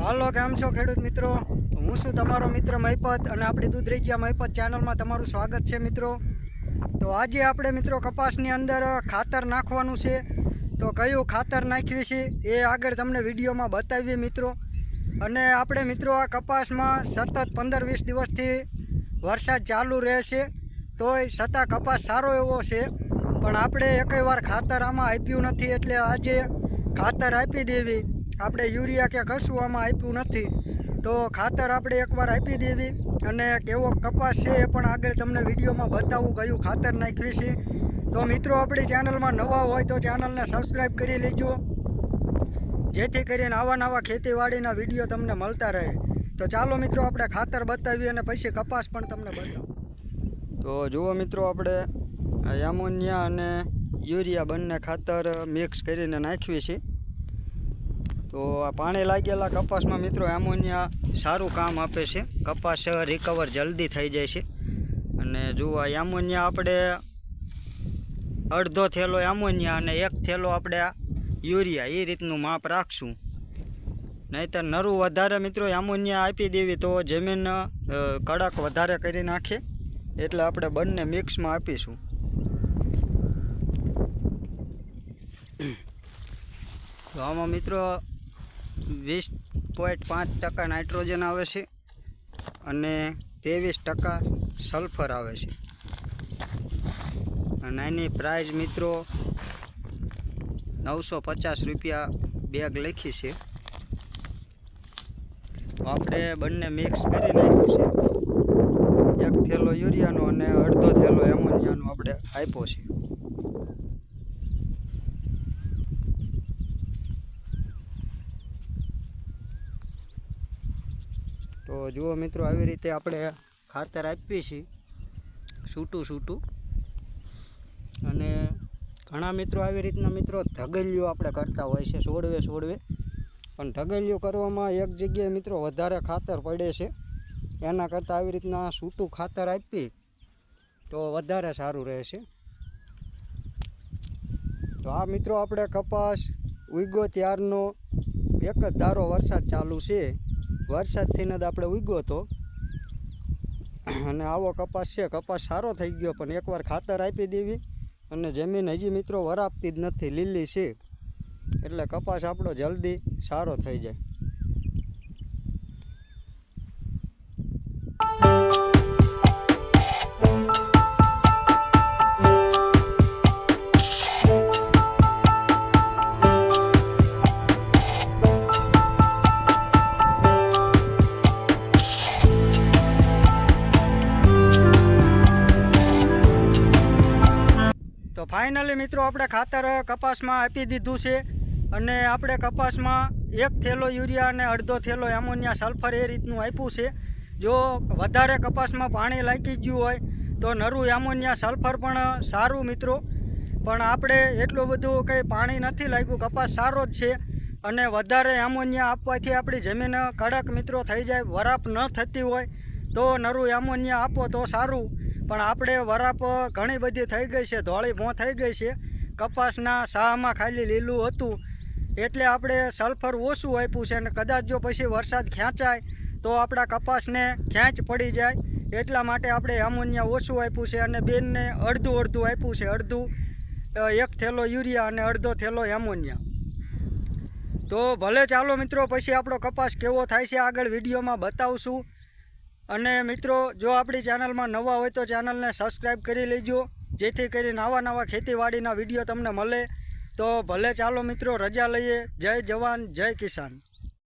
હાલો, કેમ છો ખેડૂત મિત્રો? હું છું તમારો મિત્ર મહિપત અને આપણી દૂધરેજિયા મહિપત ચેનલમાં તમારું સ્વાગત છે મિત્રો. તો આજે આપણે મિત્રો કપાસની અંદર ખાતર નાખવાનું છે. તો કયું ખાતર નાખ્યું છે એ આગળ તમને વિડીયોમાં બતાવીએ મિત્રો. અને આપણે મિત્રો આ કપાસમાં સતત પંદર વીસ દિવસથી વરસાદ ચાલુ રહેશે તોય છતાં કપાસ સારો એવો છે. પણ આપણે એકેય વાર ખાતર આમાં આપ્યું નથી એટલે આજે ખાતર આપી દેવી. આપણે યુરિયા કે કશું આમાં આપ્યું નથી, તો ખાતર આપણે એકવાર આપી દેવી અને કેવો કપાસ છે એ પણ આગળ તમને વિડીયોમાં બતાવું, કયું ખાતર નાખવી છે. તો મિત્રો, આપણી ચેનલમાં નવા હોય તો ચેનલને સબસ્ક્રાઈબ કરી લેજો, જેથી કરીને આવા નવા ખેતીવાડીના વીડિયો તમને મળતા રહે. તો ચાલો મિત્રો, આપણે ખાતર બતાવીએ અને પછી કપાસ પણ તમને બતાવું. તો જુઓ મિત્રો, આપણે એમોનિયા અને યુરિયા બંને ખાતર મિક્સ કરીને નાખવી છે. તો આ પાણી લાગેલા કપાસમાં મિત્રો એમોનિયા સારું કામ આપે છે. કપાસ રિકવર જલ્દી થઈ જાય છે. અને જુઓ આ એમોનિયા આપણે અડધો થેલો એમોનિયા અને એક થેલો આપણે યુરિયા એ રીતનું માપ રાખશું. નહીંતર નરું વધારે મિત્રો એમોનિયા આપી દેવી તો જમીન કડક વધારે કરી નાખે. એટલે આપણે બંને મિક્સમાં આપીશું. તો આમાં મિત્રો વીસ પોઈન્ટ પાંચ ટકા નાઇટ્રોજન આવે છે અને ત્રેવીસ ટકા સલ્ફર આવે છે. અને એની પ્રાઇસ મિત્રો નવસો પચાસ રૂપિયા બેગ લખી છે. આપણે બંને મિક્સ કરી નાખ્યું છે. એક થેલો યુરિયાનો અને અડધો થેલો એમોનિયાનો આપણે આપ્યો છે. તો જુઓ મિત્રો, આવી રીતે આપણે ખાતર આપીએ છીએ. સૂટું સૂટું અને ઘણા મિત્રો આવી રીતના મિત્રો ઢગલિયો આપણે કરતા હોય છે સોડવે સોડવે પણ ઢગલિયું કરવામાં એક જગ્યાએ મિત્રો વધારે ખાતર પડે છે. એના કરતાં આવી રીતના સૂટું ખાતર આપી તો વધારે સારું રહેશે તો આ મિત્રો, આપણે કપાસ ઉગ્યો ત્યારનો એક જ ધારો વરસાદ ચાલુ છે. વરસાદથી જ આપણે ઉગ્યો હતો અને આવો કપાસ છે, કપાસ સારો થઈ ગયો, પણ એકવાર ખાતર આપી દેવી. અને જમીન હજી મિત્રો વરાપતી જ નથી, લીલી છે. એટલે કપાસ આપણો જલ્દી સારો થઈ જાય. ફાઇનલી મિત્રો આપણે ખાતર કપાસમાં આપી દીધું છે અને આપણે કપાસમાં એક થેલો યુરિયા અને અડધો થેલો એમોનિયા સલ્ફર એ રીતનું આપ્યું છે. જો વધારે કપાસમાં પાણી લાગી ગયું હોય તો નરું એમોનિયા સલ્ફર પણ સારું મિત્રો. પણ આપણે એટલું બધું કંઈ પાણી નથી લાગ્યું. કપાસ સારો જ છે અને વધારે એમોનિયા આપવાથી આપણી જમીન કડક મિત્રો થઈ જાય. વરાપ ન થતી હોય તો નરું એમોનિયા આપો તો સારું. પણ આપણે વરાપ ઘણી બધી થઈ ગઈ છે, ધોળી ભોં થઈ ગઈ છે. કપાસના શાહમાં ખાલી લીલું હતું. એટલે આપણે સલ્ફર ઓછું આપ્યું છે અને કદાચ જો પછી વરસાદ ખેંચાય, તો આપણા કપાસને ખેંચ પડી જાય. એટલા માટે આપણે એમોનિયા ઓછું આપ્યું છે અને બેનને અડધું અડધું આપ્યું છે, અડધું એક થેલો યુરિયા અને અડધો થેલો એમોનિયા. તો ભલે ચાલો મિત્રો, પછી આપણો કપાસ કેવો થાય છે આગળ વિડીયોમાં બતાવશું. અને મિત્રો, જો આપણી ચેનલમાં નવા હોય તો ચેનલને સબસ્ક્રાઈબ કરી લેજો. જેથી કરીને આવા નવા ખેતીવાડીના વીડિયો તમને મળે. તો ભલે ચાલો મિત્રો, રજા લઈએ. જય જવાન, જય કિસાન.